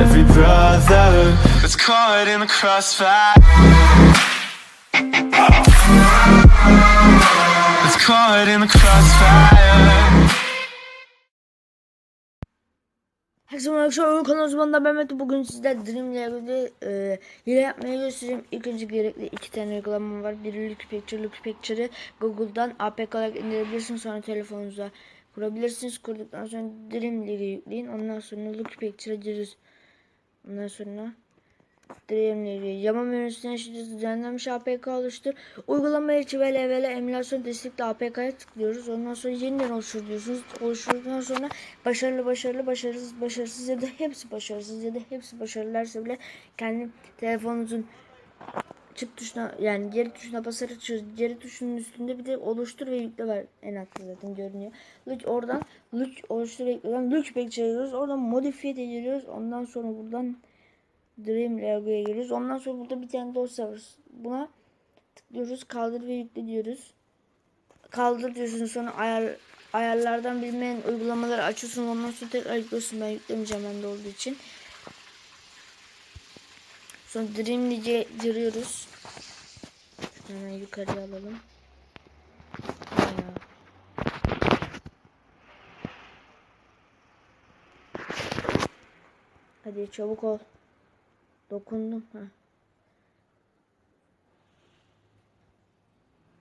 every brother that's caught in the crossfire. That's caught in the crossfire. Herkese merhaba arkadaşlar oyun kanalı uzmanında Mehmet bugün sizler Dream ilgili e, hile yapmayı göstereyim. İlk önce gerekli iki tane uygulamam var. Biri Look Picture, Look Picture'ı Google'dan APK olarak indirebilirsiniz. Sonra telefonunuza kurabilirsiniz. Kurduktan sonra Dream ile yükleyin. Ondan sonra Look Picture'a giriyoruz. Ondan sonra Dream ile ilgili yama menüsünden şimdi düzenlenmiş APK oluştur. Uygulama içi ve LVL emülasyon destekli APK'ya tıklıyoruz. Ondan sonra yeniden oluştur diyorsunuz. Oluşturduktan sonra başarılı başarılı başarısız başarısız ya da hepsi başarısız ya da hepsi başarılarsa bile kendi telefonunuzun çık tuşuna yani geri tuşuna basarak açıyoruz. Geri tuşunun üstünde bir de oluştur ve yükle var. En altta zaten görünüyor. Look oradan look oluştur ve yükle. Look pek çeviriyoruz. Oradan modifiye de giriyoruz. Ondan sonra buradan Dream Lego'ya giriyoruz. Ondan sonra burada bir tane dosya var. Buna tıklıyoruz. Kaldır ve yükle diyoruz. Kaldır diyorsunuz sonra ayar ayarlardan bilmeyen uygulamaları açıyorsun. Ondan sonra tekrar yüklüyorsun. Ben yüklemeyeceğim bende olduğu için. Sonra Dream League'e giriyoruz. Hemen yukarıya alalım. Hadi çabuk ol. Dokundum. Heh.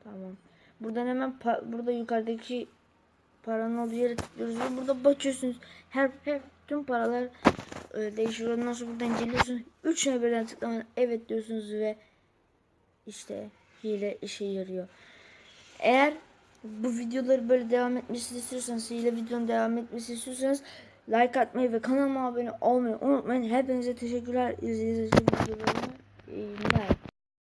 Tamam. Buradan hemen burada yukarıdaki paranın olduğu yere tıklıyoruz burada bakıyorsunuz. Her, her tüm paralar e, değişiyor. Ondan sonra buradan geliyorsunuz. Üçüne birden tıklamadan evet diyorsunuz ve işte hile işe yarıyor. Eğer bu videoları böyle devam etmesini istiyorsanız, hile videonun devam etmesini istiyorsanız like atmayı ve kanalıma abone olmayı unutmayın. Hepinize teşekkürler izlediğiniz için videolarımı.